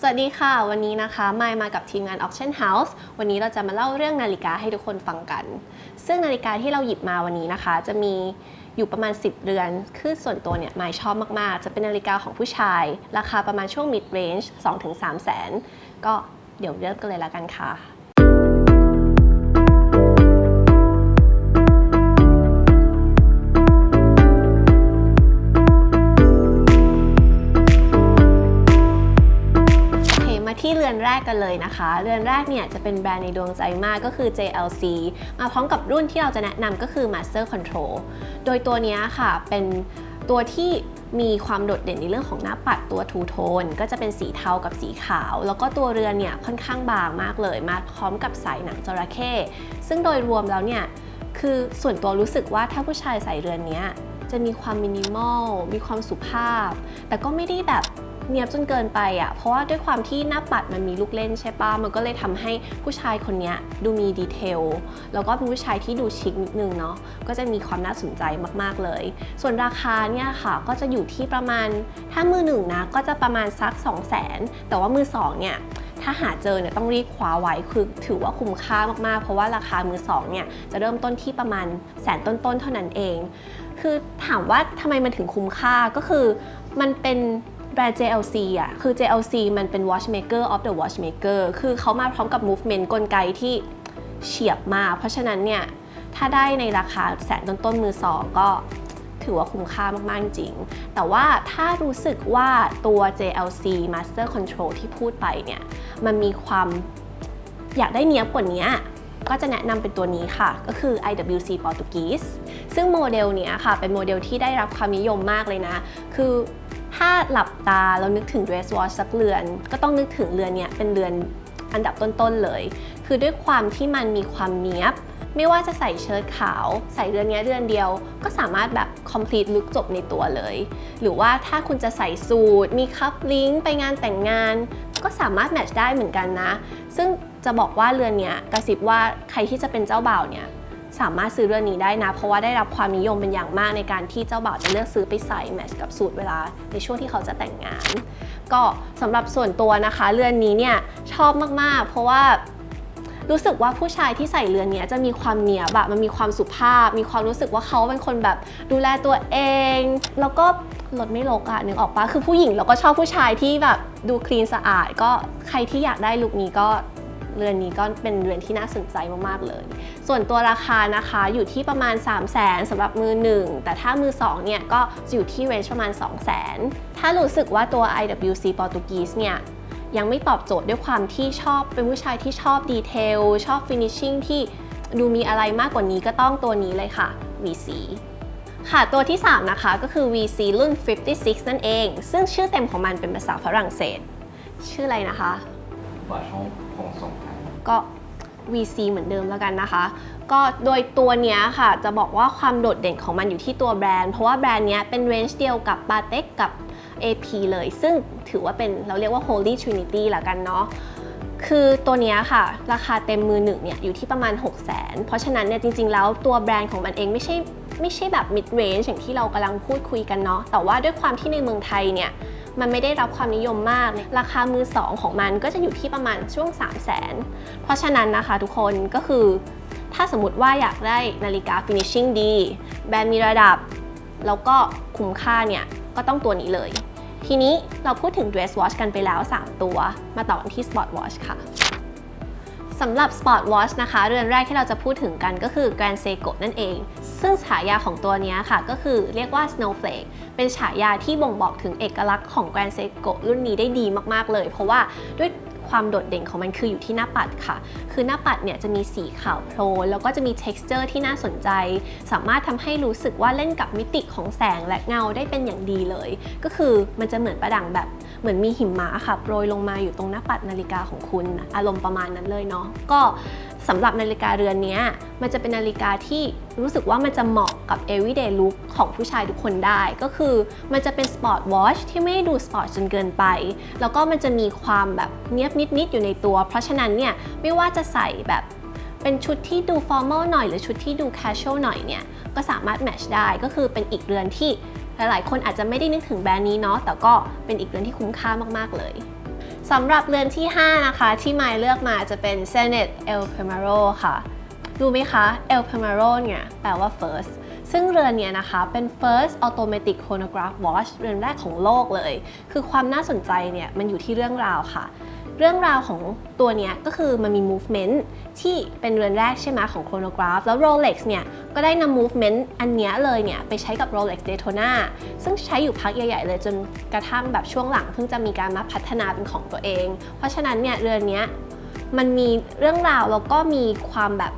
สวัสดีค่ะ วันนี้นะคะมายมากับทีมงาน Auction House วันนี้เราจะมาเล่าเรื่องนาฬิกาให้ทุกคนฟังกัน ซึ่งนาฬิกาที่เราหยิบมาวันนี้นะคะ จะมีอยู่ประมาณ 10 เรือน คือส่วนตัวเนี่ยมายชอบมาก ๆ จะเป็นนาฬิกาของผู้ชาย ราคาประมาณช่วง mid range 2-3 แสน ก็เดี๋ยวเริ่มกันเลยละกันค่ะ อนแรกกันเลยนะคะ เรือนแรกเนี่ยจะเป็นแบรนด์ในดวงใจมากก็คือ JLC มาพร้อมกับรุ่นที่เราจะแนะนำก็คือ Master Control โดยตัวนี้ค่ะเป็นตัวที่มีความโดดเด่นในเรื่องของหน้าปัดตัวทูโทนก็จะเป็นสีเทากับสีขาว แล้วก็ตัวเรือนเนี่ยค่อนข้างบางมากเลย มาพร้อมกับสายหนังจระเข้ซึ่งโดยรวมแล้วเนี่ยคือส่วนตัวรู้สึกว่าถ้าผู้ชายใส่เรือนนี้จะมีความมินิมอลมีความสุภาพ แต่ก็ไม่ได้แบบ เนียบจนเกินไปอะ เพราะว่าด้วยความที่หน้าปัดมันมีลูกเล่นใช่ปะมันก็เลยทำให้ผู้ชายคนนี้ดูมีดีเทล แล้วก็เป็นผู้ชายที่ดูชิคนิดนึงเนาะ ก็จะมีความน่าสนใจมากๆเลย ส่วนราคาเนี่ยค่ะก็จะอยู่ที่ประมาณ ถ้ามือหนึ่งนะก็จะประมาณสัก 2 0 0 0 0 0แต่ว่ามือสองเนี่ยถ้าหาเจอเนี่ยต้องรีบคว้าไว้คือถือว่าคุ้มค่ามากๆ เพราะว่าราคามือสองเนี่ยจะเริ่มต้นที่ประมาณแสนต้นๆเท่านั้นเอง คือถามว่าทำไมมันถึงคุ้มค่าก็คือมันเป็น แบรนด์ JLC อะ คือ JLC มันเป็น watchmaker of the watchmaker คือเขามาพร้อมกับ movement กลไกที่เฉียบมาก เพราะฉะนั้นเนี่ย ถ้าได้ในราคาแสนต้นๆมือสองก็ถือว่าคุ้มค่ามาก ๆ จริง แต่ว่าถ้ารู้สึกว่าตัว JLC Master Control ที่พูดไปเนี่ย มันมีความอยากได้เนี้ยบกว่านี้ก็จะแนะนำเป็นตัวนี้ค่ะ ก็คือ IWC Portuguese ซึ่งโมเดลเนี้ยค่ะ เป็นโมเดลที่ได้รับความนิยมมากเลยนะ คือ ถ้าหลับตาแล้วนึกถึง dress watch สักเรือน ก็ต้องนึกถึงเรือนเนี้ยเป็นเรือนอันดับต้นๆเลย คือด้วยความที่มันมีความเนี้ยบ ไม่ว่าจะใส่เชิ้ตขาว ใส่เรือนนี้เรือนเดียว ก็สามารถแบบ complete look จบในตัวเลย หรือว่าถ้าคุณจะใส่สูทมีคัพลิงก์ไปงานแต่งงาน ก็สามารถแมทช์ได้เหมือนกันนะ ซึ่งจะบอกว่าเรือนเนี้ยกระซิบว่าใครที่จะเป็นเจ้าบ่าวเนี่ย สามารถซื้อเรือนนี้ได้นะ เพราะว่าได้รับความนิยมเป็นอย่างมากในการที่เจ้าบ่าวจะเลือกซื้อไปใส่แมทช์กับสูทเวลาในช่วงที่เขาจะแต่งงาน ก็สำหรับส่วนตัวนะคะเรือนนี้เนี่ยชอบมากๆ เพราะว่ารู้สึกว่าผู้ชายที่ใส่เรือนเนี้ยจะมีความเนียบอะมันมีความสุภาพ มีความรู้สึกว่าเขาเป็นคนแบบดูแลตัวเอง แล้วก็รถไม่รกอะนึกออกปะคือผู้หญิงเราก็ชอบผู้ชายที่แบบดูคลีนสะอาด ก็ใครที่อยากได้ลุคนี้ก็ เรือนนี้ก็เป็นเรือนที่น่าสนใจมากๆเลย ส่วนตัวราคานะคะอยู่ที่ประมาณ 3 0 0 0 0นสำหรับมือหนึ่งแต่ถ้ามือสองเนี่ยก็อยู่ที่เรนจ์ประมาณ 2 0 0 0 0 0 ถ้ารู้สึกว่าตัว IWC Portuguese เนี่ยยังไม่ตอบโจทย์ด้วยความที่ชอบเป็นผู้ชายที่ชอบดีเทลชอบฟินิชชิ่งที่ดูมีอะไรมากกว่านี้ก็ต้องตัวนี้เลยค่ะ VC ค่ะ ตัวที่ 3 นะคะก็คือ VC รุ่น 56 นั่นเอง ซึ่งชื่อเต็มของมันเป็นภาษาฝรั่งเศส ชื่ออะไรนะคะว่า ก็ VC เหมือนเดิมแล้วกันนะคะ ก็โดยตัวเนี้ยค่ะ จะบอกว่าความโดดเด่นของมันอยู่ที่ตัวแบรนด์ เพราะว่าแบรนด์เนี้ยเป็นเรนจ์เดียวกับ b a t e k กับ AP เลย ซึ่งถือว่าเป็นเราเรียกว่า Holy Trinity ละกันเนาะคือตัวนี้ค่ะ ราคาเต็มมือหนึ่งเนี่ยอยู่ที่ประมาณ 6 0 0 0 0 0เพราะฉะนั้นเนี่ยจริง ๆ แล้วตัวแบรนด์ของมันเองไม่ใช่ไม่ใช่แบบ mid range อย่างที่เรากำลังพูดคุยกันเนาะแต่ว่าด้วยความที่ในเมืองไทยเนี่ย มันไม่ได้รับความนิยมมาก ราคามือสองของมันก็จะอยู่ที่ประมาณช่วง 3 0 0 0 0 0 เพราะฉะนั้นนะคะทุกคนก็คือ ถ้าสมมติว่าอยากได้นาฬิกาฟินิชชิ่งดี แบรนด์มีระดับ แล้วก็คุ้มค่าเนี่ยก็ต้องตัวนี้เลย ทีนี้เราพูดถึง dress watch กันไปแล้ว 3 ตัว มาต่อที่ sport watch ค่ะ สำหรับ Sport Watch นะคะ เรือนแรกที่เราจะพูดถึงกันก็คือ Grand Seiko นั่นเอง ซึ่งฉายาของตัวนี้ค่ะ ก็คือเรียกว่า Snowflake เป็นฉายาที่บ่งบอกถึงเอกลักษณ์ของ Grand Seiko รุ่นนี้ได้ดีมากๆเลย เพราะว่าด้วย ความโดดเด่นของมันคืออยู่ที่หน้าปัดค่ะ คือหน้าปัดเนี่ยจะมีสีขาวโพลนแล้วก็จะมี texture ที่น่าสนใจ สามารถทำให้รู้สึกว่าเล่นกับมิติของแสงและเงาได้เป็นอย่างดีเลย ก็คือมันจะเหมือนประดังแบบเหมือนมีหิมะค่ะโปรยลงมาอยู่ตรงหน้าปัดนาฬิกาของคุณ อารมณ์ประมาณนั้นเลยเนาะก็ สำหรับนาฬิกาเรือนนี้มันจะเป็นนาฬิกาที่รู้สึกว่ามันจะเหมาะกับ everyday look ของผู้ชายทุกคนได้ ก็คือมันจะเป็น sport watch ที่ไม่ด้ดูสปอร์ตจนเกินไป แล้วก็มันจะมีความแบบเนียบนิดๆอยู่ในตัว เพราะฉะนั้นเนี่ยไม่ว่าจะใส่แบบเป็นชุดที่ดู formal หน่อย หรือชุดที่ดู casual หน่อยเนี่ยก็สามารถแมทช์ได้ก็คือเป็นอีกเรือนที่หลายๆ คนอาจจะไม่ได้นึกถึงแบรนด์นี้เนาะแต่ก็เป็นอีกเรือนที่คุ้มค่ามากๆเลย สำหรับเรือนที่ 5 นะคะ ที่ไมล์เลือกมาจะเป็น Senet El Primero ค่ะ ดูไหมคะ El Primero เนี่ยแปลว่า first ซึ่งเรือนเนี้ยนะคะเป็น first automatic chronograph watch เรือนแรกของโลกเลย คือความน่าสนใจเนี่ยมันอยู่ที่เรื่องราวค่ะ เรื่องราวของตัวนี้ก็คือมันมี movement ที่เป็นเรือนแรกใช่ไหมของ chronograph แล้ว Rolex เนี่ยก็ได้นำ movement อันนี้เลยเนี่ยไปใช้กับ Rolex Daytona ซึ่งใช้อยู่พักใหญ่ๆเลยจนกระทั่งแบบช่วงหลังเพิ่งจะมีการมาพัฒนาเป็นของตัวเอง เพราะฉะนั้นเนี่ยเรือนนี้มันมีเรื่องราวแล้วก็มีความแบบ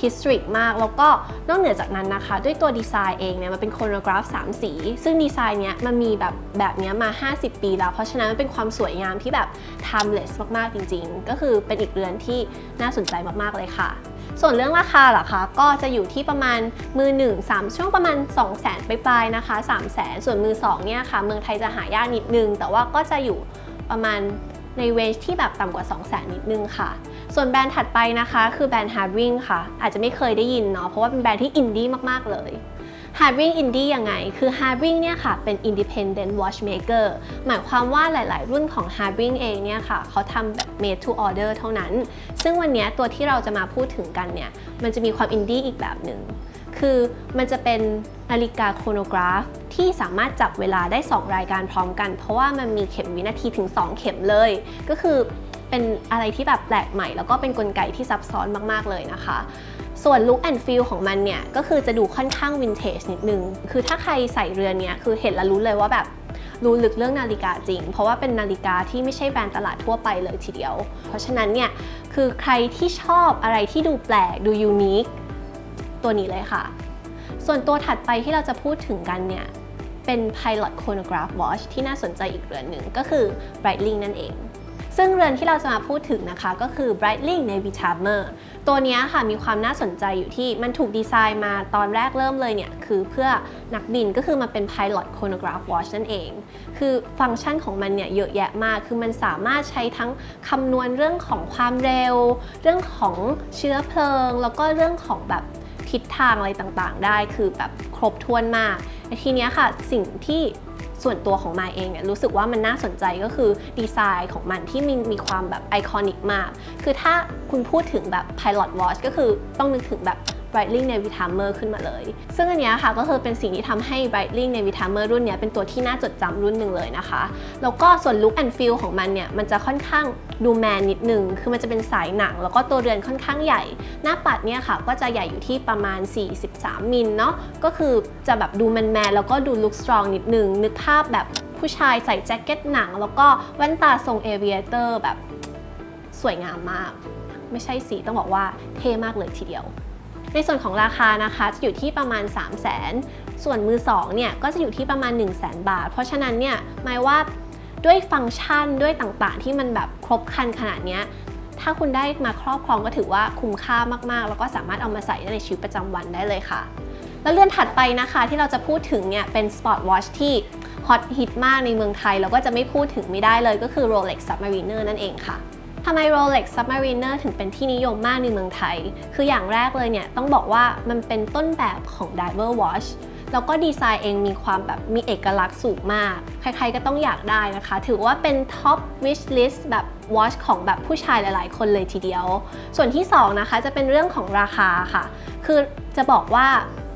historic มาก แล้วก็นอกเหนือจากนั้นนะคะ ด้วยตัวดีไซน์เองเนี่ยมันเป็นโคโนกราฟ 3 สี ซึ่งดีไซน์เนี้ยมันมีแบบแบบเนี้ยมา 50 ปีแล้ว เพราะฉะนั้นมันเป็นความสวยงามที่แบบ timeless มากๆจริง ๆ ก็คือเป็นอีกเรือนที่น่าสนใจมากๆเลยค่ะส่วนเรื่องราคาล่ะคะก็จะอยู่ที่ประมาณมือ 1 3 ช่วงประมาณ 2 0 0 0 0 0ปลายๆนะคะ3 0 0 0 0 0ส่วนมือ 2 เนี่ยค่ะ เมืองไทยจะหายากนิดนึง แต่ว่าก็จะอยู่ประมาณในเวจที่แบบต่ำกว่า 2 0 0 0 0 0นิดนึงค่ะ ส่วนแบรนด์ถัดไปนะคะ คือแบรนด์ Hardwing ค่ะ อาจจะไม่เคยได้ยินเนาะเพราะว่าเป็นแบรนด์ที่อินดี้มากๆเลย Hardwing Indie ยังไง คือ Hardwing เนี่ยค่ะเป็น independent watchmaker หมายความว่าหลาย ๆ รุ่นของ Hardwing เองเนี่ยค่ะเขาทำแบบ made to order เท่านั้น ซึ่งวันนี้ตัวที่เราจะมาพูดถึงกันเนี่ยมันจะมีความอินดี้อีกแบบหนึ่งคือมันจะเป็นนาฬิกาโครโนกราฟ ที่สามารถจับเวลาได้ 2 รายการพร้อมกัน เพราะว่ามันมีเข็มวินาทีถึง 2 เข็มเลย ก็คือ เป็นอะไรที่แบบแปลกใหม่ แล้วก็เป็นนกลไกที่ซับซ้อนมาก ๆ เลยนะคะ ส่วน look and feel ของมันเนี่ย ก็คือจะดูค่อนข้างวินเทจนิดนึง คือถ้าใครใส่เรือนเนี้ยคือเห็นแล้วรู้เลยว่าแบบรู้ลึกเรื่องนาฬิกาจริง เพราะว่าเป็นนาฬิกาที่ไม่ใช่แบรนด์ตลาดทั่วไปเลยทีเดียว เพราะฉะนั้นเนี่ย คือใครที่ชอบอะไรที่ดูแปลกดูยูนิคตัวนี้เลยค่ะ ส่วนตัวถัดไปที่เราจะพูดถึงกันเนี่ย เป็น Pilot Chronograph Watch ที่น่าสนใจอีกเรือนหนึ่งก็คือ Breitling นั่นเอง ซึ่งเรือนที่เราจะมาพูดถึงนะคะก็คือ Breitling Navy Timer ตัวนี้ค่ะมีความน่าสนใจอยู่ที่มันถูกดีไซน์มาตอนแรกเริ่มเลยเนี่ย คือเพื่อนักบินก็คือมันเป็น Pilot Chronograph Watch นั่นเอง คือฟังก์ชันของมันเนี่ยเยอะแยะมาก คือมันสามารถใช้ทั้งคำนวณเรื่องของความเร็ว เรื่องของเชื้อเพลิง แล้วก็เรื่องของแบบทิศทางอะไรต่างๆ ได้ คือแบบครบถ้วนมากทีนี้ค่ะสิ่งที่ ส่วนตัวของมายเองเนี่ยรู้สึกว่ามันน่าสนใจก็คือดีไซน์ของมันที่มีมีความแบบไอคอนิกมาก คือถ้าคุณพูดถึงแบบ Pilot Watch ก็คือต้องนึกถึงแบบ Breitling Navy Timer ขึ้นมาเลย ซึ่งอันนี้ค่ะก็คือเป็นสิ่งที่ทำให้ Breitling Navy Timer รุ่นนี้เป็นตัวที่น่าจดจำรุ่นหนึ่งเลยนะคะ แล้วก็ส่วน look and feel ของมันเนี่ย มันจะค่อนข้างดูแมนนิดนึง คือมันจะเป็นสายหนัง แล้วก็ตัวเรือนค่อนข้างใหญ่ หน้าปัดเนี่ยค่ะก็จะใหญ่อยู่ที่ประมาณ 43 มิลเนาะ ก็คือจะแบบดูแมนแมนๆแล้วก็ดูลุคสตรองนิดนึง นึกภาพแบบผู้ชายใส่แจ็คเก็ตหนัง แล้วก็แว่นตาทรงเอเวียเตอร์แบบสวยงามมาก ไม่ใช่สีต้องบอกว่าเท่มากเลยทีเดียว ในส่วนของราคานะคะจะอยู่ที่ประมาณ 3 0 0 0 0 0ส่วนมือ2เนี่ยก็จะอยู่ที่ประมาณ 1 0 0 0 0 0บาท เพราะฉะนั้นเนี่ยหมายว่าด้วยฟังก์ชันด้วยต่างๆ ที่มันแบบครบคันขนาดนี้ถ้าคุณได้มาครอบครองก็ถือว่าคุ้มค่ามากๆ แล้วก็สามารถเอามาใส่ในชีวิตประจำวันได้เลยค่ะ แล้วเรือนถัดไปนะคะที่เราจะพูดถึงเนี่ยเป็นสปอร์ตวอชที่ฮอตฮิตมากในเมืองไทย แล้วก็จะไม่พูดถึงไม่ได้เลยก็คือ Rolex Submariner นั่นเองค่ะ ทำไม Rolex Submariner ถึงเป็นที่นิยมมากในเมืองไทย คืออย่างแรกเลยเนี่ยต้องบอกว่ามันเป็นต้นแบบของ Diver Watch แล้วก็ดีไซน์เองมีความแบบมีเอกลักษณ์สูงมาก ใครๆก็ต้องอยากได้นะคะ ถือว่าเป็น Top Wish List แบบ Watch ของแบบผู้ชายหลายๆ คนเลยทีเดียว ส่วนที่สองนะคะจะเป็นเรื่องของราคาค่ะ คือจะบอกว่า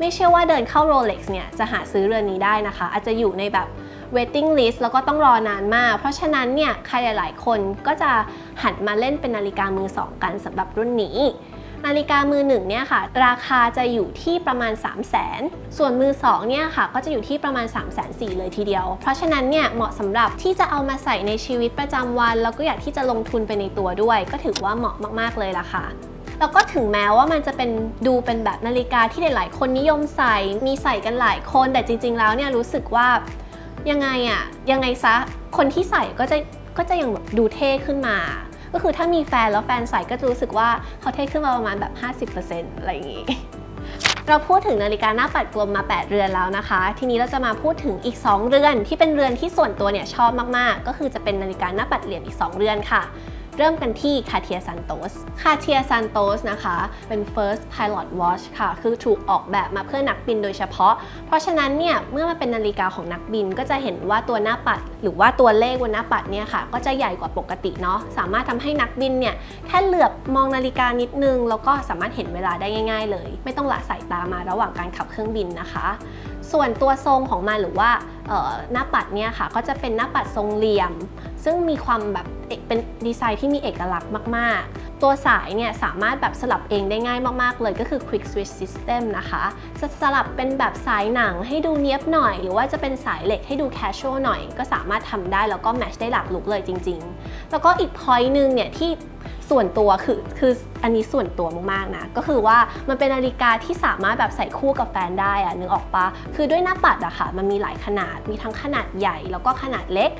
ไม่เชื่อว่าเดินเข้า Rolex เนี่ยจะหาซื้อเรือนนี้ได้นะคะ อาจจะอยู่ในแบบ waiting list แล้วก็ต้องรอนานมาก เพราะฉะนั้นเนี่ยใครหลาย ๆ คนก็จะหันมาเล่นเป็นนาฬิกามือสองกันสำหรับรุ่นนี้นาฬิกามือหนึ่งเนี่ยค่ะ ราคาจะอยู่ที่ประมาณ 3 0 0 0 0 0ส่วนมือ2เนี่ยค่ะ ก็จะอยู่ที่ประมาณ3 4 0 0 0เลยทีเดียว เพราะฉะนั้นเนี่ยเหมาะสำหรับที่จะเอามาใส่ในชีวิตประจำวัน แล้วก็อยากที่จะลงทุนไปในตัวด้วย ก็ถือว่าเหมาะมากๆเลยล่ะค่ะแล้วก็ถึงแม้ว่ามันจะเป็นดูเป็นแบบนาฬิกาที่หลาย ๆ คนนิยมใส่มีใส่กันหลายคนแต่จริง ๆ แล้วเนี่ยรู้สึกว่า ยังไงอะยังไงซะคนที่ใส่ก็จะก็จะยังแบบดูเท่ขึ้นมา ก็คือถ้ามีแฟนแล้วแฟนใส่ก็จะรู้สึกว่าเขาเท่ขึ้นมาประมาณแบบ 50%อะไรอย่างงี้เราพูดถึงนาฬิกาหน้าปัดกลมมา 8 เรือนแล้วนะคะ ทีนี้เราจะมาพูดถึงอีก 2 เรือนที่เป็นเรือนที่ส่วนตัวเนี่ยชอบมากๆ ก็คือจะเป็นนาฬิกาหน้าปัดเหลี่ยมอีก 2 เรือนค่ะ เริ่มกันที่ Cartier Santos Cartier Santos นะคะเป็น first pilot watch ค่ะ คือถูกออกแบบมาเพื่อนักบินโดยเฉพาะ เพราะฉะนั้นเนี่ยเมื่อมาเป็นนาฬิกาของนักบินก็จะเห็นว่าตัวหน้าปัด หรือว่าตัวเลขบนหน้าปัดเนี่ยค่ะ ก็จะใหญ่กว่าปกติเนาะสามารถทำให้นักบินเนี่ยแค่เหลือบมองนาฬิกานิดนึง แล้วก็สามารถเห็นเวลาได้ง่าย ๆ เลย ไม่ต้องละสายตามาระหว่างการขับเครื่องบินนะคะ ส่วนตัวทรงของมันหรือว่าหน้าปัดเนี่ยค่ะก็จะเป็นหน้าปัดทรงเหลี่ยม ซึ่งมีความแบบเป็นดีไซน์ที่มีเอกลักษณ์มาก ๆ ตัวสายเนี่ยสามารถแบบสลับเองได้ง่ายมาก ๆ เลยก็คือ Quick Switch System นะคะจะสลับเป็นแบบสายหนังให้ดูเนี้ยบหน่อย หรือว่าจะเป็นสายเหล็กให้ดู casual หน่อย ก็สามารถทำได้แล้วก็แมทช์ได้หลากลุกเลยจริง ๆ แล้วก็อีก point หนึ่งเนี่ยที่ ส่วนตัวคือคืออันนี้ส่วนตัวมากๆนะก็คือว่ามันเป็นนาฬิกาที่สามารถแบบใส่คู่กับแฟนได้อะนึกออกปะคือด้วยหน้าปัดอะค่ะ มันมีหลายขนาดมีทั้งขนาดใหญ่แล้วก็ขนาดเล็ก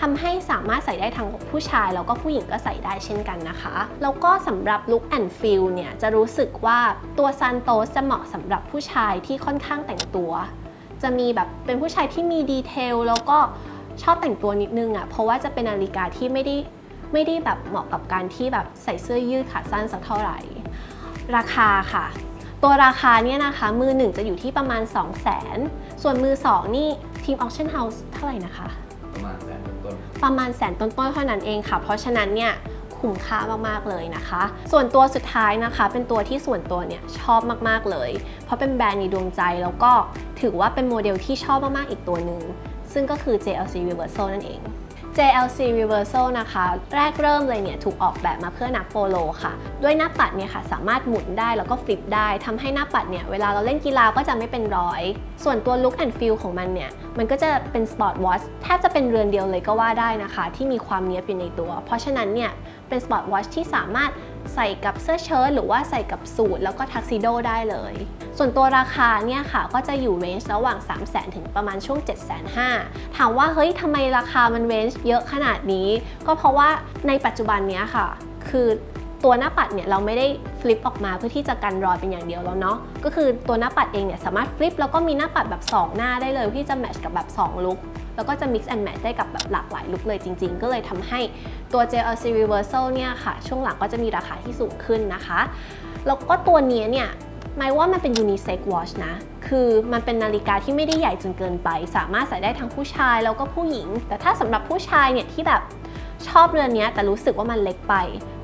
ทำให้สามารถใส่ได้ทั้งผู้ชาย แล้วก็ผู้หญิงก็ใส่ได้เช่นกันนะคะ แล้วก็สำหรับ look and feel เนี่ยจะรู้สึกว่าตัวซันโตสจะเหมาะสำหรับผู้ชายที่ค่อนข้างแต่งตัว จะมีแบบเป็นผู้ชายที่มีดีเทลแล้วก็ชอบแต่งตัวนิดนึงอะ่ะเพราะว่าจะเป็นนาฬิกาที่ไม่ได้ ไม่ได้แบบเหมาะกับการที่แบบใส่เสื้อยืดขาสั้นสักเท่าไหร่ ราคาค่ะ ตัวราคาเนี่ยนะคะมือหนึ่งจะอยู่ที่ประมาณ 2 0 0 0 0 0ส่วนมือสองนี่ทีม Auction House เท่าไหร่นะคะ ประมาณแสนต้นประมาณแสนต้นๆเท่านั้นเองค่ะ เพราะฉะนั้นเนี่ยคุ้มค่ามาก ๆ เลยนะคะ ส่วนตัวสุดท้ายนะคะ เป็นตัวที่ส่วนตัวเนี่ยชอบมาก ๆ เลย เพราะเป็นแบรนด์ในดวงใจแล้วก็ถือว่าเป็นโมเดลที่ชอบมาก ๆ อีกตัวหนึ่ง ซึ่งก็คือ JLC Reversal นั่นเอง JLC Reversal นะคะ แรกเริ่มเลยเนี่ยถูกออกแบบมาเพื่อนักโปโลค่ะ ด้วยหน้าปัดเนี่ยค่ะสามารถหมุนได้แล้วก็ฟลิปได้ทำให้หน้าปัดเนี่ยเวลาเราเล่นกีฬาก็จะไม่เป็นร้อย ส่วนตัว look and feel ของมันเนี่ย มันก็จะเป็น sport watch แทบจะเป็นเรือนเดียวเลยก็ว่าได้นะคะ ที่มีความเนี้ยบอยู่ในตัว เพราะฉะนั้นเนี่ยเป็น sport watch ที่สามารถ ใส่กับเสื้อเชิ้ตหรือว่าใส่กับสูทแล้วก็ทักซิโดได้เลย ส่วนตัวราคาเนี่ยค่ะก็จะอยู่เรนจ์ระหว่าง 3 0 0 0 0 0 ถึงประมาณช่วง 7 5 0 0 0ถามว่าเฮ้ยทำไมราคามันเรนจ์เยอะขนาดนี้ ก็เพราะว่าในปัจจุบันเนี้ยค่ะ คือ ตัวหน้าปัดเนี่ยเราไม่ได้ฟลิปออกมาเพื่อที่จะกันรอยเป็นอย่างเดียวแล้วเนาะก็คือตัวหน้าปัดเองเนี่ยสามารถฟลิปแล้วก็มีหน้าปัดแบบ 2 หน้าได้เลยที่จะแมทช์กับแบบ 2 ลุคแล้วก็จะ mix and match ได้กับแบบหลากหลายลุคเลยจริงๆ ก็เลยทำให้ตัว JLC Reversal เนี่ยค่ะ ช่วงหลังก็จะมีราคาที่สูงขึ้นนะคะ แล้วก็ตัวนี้เนี่ยหมายว่ามันเป็น unisex watch นะ คือมันเป็นนาฬิกาที่ไม่ได้ใหญ่จนเกินไป สามารถใส่ได้ทั้งผู้ชายแล้วก็ผู้หญิง แต่ถ้าสำหรับผู้ชายเนี่ยที่แบบชอบเรือนนี้แต่รู้สึกว่ามันเล็กไป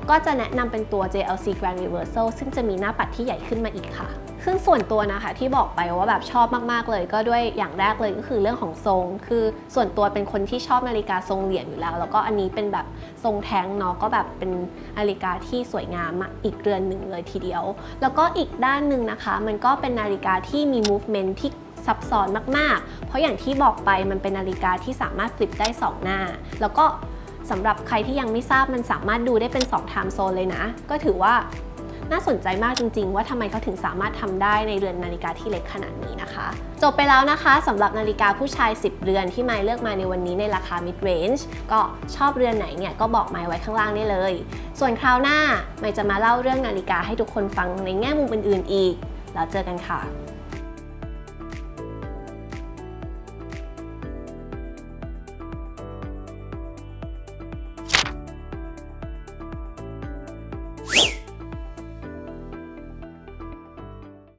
ก็จะแนะนำเป็นตัว JLC Grand Reversal ซึ่งจะมีหน้าปัดที่ใหญ่ขึ้นมาอีกค่ะซึ่งส่วนตัวนะคะที่บอกไปว่าแบบชอบมากๆเลย ก็ด้วยอย่างแรกเลยก็คือเรื่องของทรง คือส่วนตัวเป็นคนที่ชอบนาฬิกาทรงเหรียญอยู่แล้ว แล้วก็อันนี้เป็นแบบทรงแท้งเนาะก็แบบเป็นนาฬิกาที่สวยงามอีกเรือนหนึ่งเลยทีเดียว แล้วก็อีกด้านหนึ่งนะคะ มันก็เป็นนาฬิกาที่มี movement ที่ซับซ้อนมาก ๆ เพราะอย่างที่บอกไปมันเป็นนาฬิกาที่สามารถฟลิปได้สองหน้า แล้วก็ สำหรับใครที่ยังไม่ทราบมันสามารถดูได้เป็น 2 time zone เลยนะ ก็ถือว่าน่าสนใจมากจริง ๆ ว่าทำไมเขาถึงสามารถทำได้ในเรือนนาฬิกาที่เล็กขนาดนี้นะคะ จบไปแล้วนะคะสำหรับนาฬิกาผู้ชาย 10 เรือนที่ไมเลือกมาในวันนี้ในราคา mid range ก็ชอบเรือนไหนเนี่ยก็บอกไมไว้ข้างล่างได้เลย ส่วนคราวหน้าไมจะมาเล่าเรื่องนาฬิกาให้ทุกคนฟังในแง่มุมอื่นๆอีก แล้วเจอกันค่ะ